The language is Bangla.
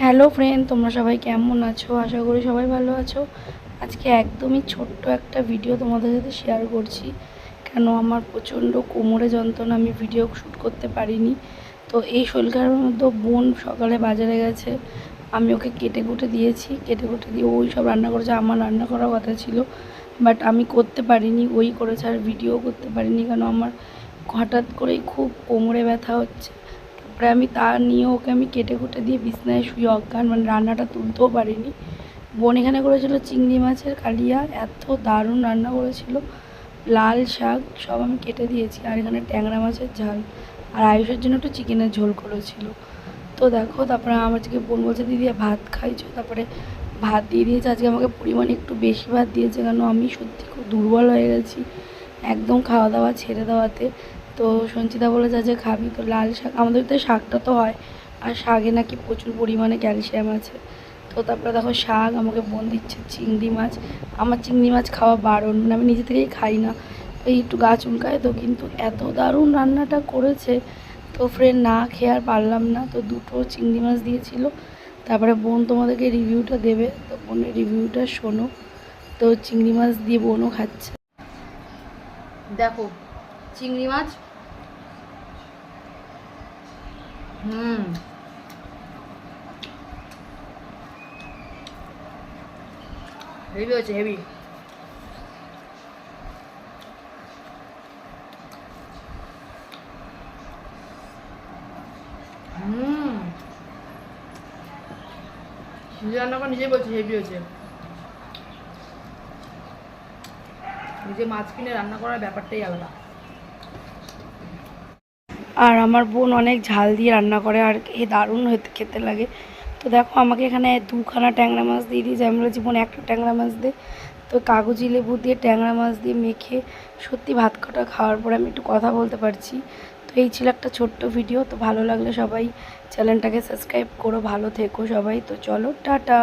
হ্যালো ফ্রেন্ড তোমরা সবাই কেমন আছো? আশা করি সবাই ভালো আছো। আজকে একদমই ছোট্ট একটা ভিডিও তোমাদের সাথে শেয়ার করছি। কেন আমার প্রচণ্ড কোমরে যন্ত্রণা, আমি ভিডিও শ্যুট করতে পারিনি। তো এই শরীর মধ্যে বোন সকালে বাজারে গেছে। আমি ওকে কেটে কুটে দিয়েছি। কেটে কুটে দিয়ে ওই সব রান্না করেছে। আমার রান্না করার কথা ছিল। বাট আমি করতে পারিনি, ওই করেছে আর ভিডিও করতে পারিনি। কেন আমার হঠাৎ করেই খুব কোমরে ব্যথা হচ্ছে। তারপরে আমি তা নিয়ে ওকে আমি কেটে কুটে দিয়ে বিছনায় শুয়ে অজ্ঞান মানে রান্নাটা তুলতেও পারিনি। বোন এখানে করেছিল চিংড়ি মাছের কালিয়া, এত দারুণ রান্না করেছিল। লাল শাক সব আমি কেটে দিয়েছি, আর এখানে ট্যাংরা মাছের ঝাল। আর আয়ুষের জন্য একটু চিকেনের ঝোল করেছিল। তো দেখো, তারপরে আমার আজকে বোন বলছে, দিদি, ভাত খাইছো? তারপরে ভাত দিয়ে দিয়েছে। আজকে আমাকে পরিমাণে একটু বেশি ভাত দিয়েছে, কেন আমি সত্যি খুব দুর্বল হয়ে গেছি। একদম খাওয়া দাওয়া ছেড়ে দেওয়াতে। তো সঞ্চিতা বলে বলেছে যে খাবি তো লাল শাক, আমাদের তো শাকটা তো হয়, আর শাকে নাকি প্রচুর পরিমাণে ক্যালসিয়াম আছে। তো তারপরে দেখো শাক, আমাকে বোন দিচ্ছে চিংড়ি মাছ, আমার চিংড়ি মাছ খাওয়া বারণ মানে আমি নিজে থেকেই খাই না। এই একটু গা চুলকায় তো, কিন্তু এত দারুণ রান্নাটা করেছে। তো ফ্রেন্ড না খেয়ে আর পারলাম না, তো দুটো চিংড়ি মাছ দিয়েছিল। তারপরে বোন তোমাদেরকে রিভিউটা দেবে, তো বোনের রিভিউটা শোনো। তো চিংড়ি মাছ দিয়ে বোনও খাচ্ছে। দেখো চিংড়ি মাছ। হুম। হেভি হচ্ছে হেভি হুম। নিজে রান্না করে নিজেই বলছি হেভি হয়েছে। নিজে মাছ কিনে রান্না করার ব্যাপারটাই আলাদা। আর আমার বোন অনেক ঝাল দিয়ে রান্না করে আর এ দারুণ খেতে লাগে। তো দেখো আমাকে এখানে দুখানা ট্যাংরা মাছ দিয়ে দিয়েছে। আমি বলেছি, বোন, একটা ট্যাংরা মাছ দে। তো কাগজি লেবু দিয়ে ট্যাংরা মাছ দিয়ে মেখে সত্যি ভাত কটা খাওয়ার পরে আমি একটু কথা বলতে পারছি। তো এই ছিল একটা ছোট্ট ভিডিও। তো ভালো লাগলে সবাই চ্যানেলটাকে সাবস্ক্রাইব করো, ভালো থেকো সবাই। তো চলো, টাটা।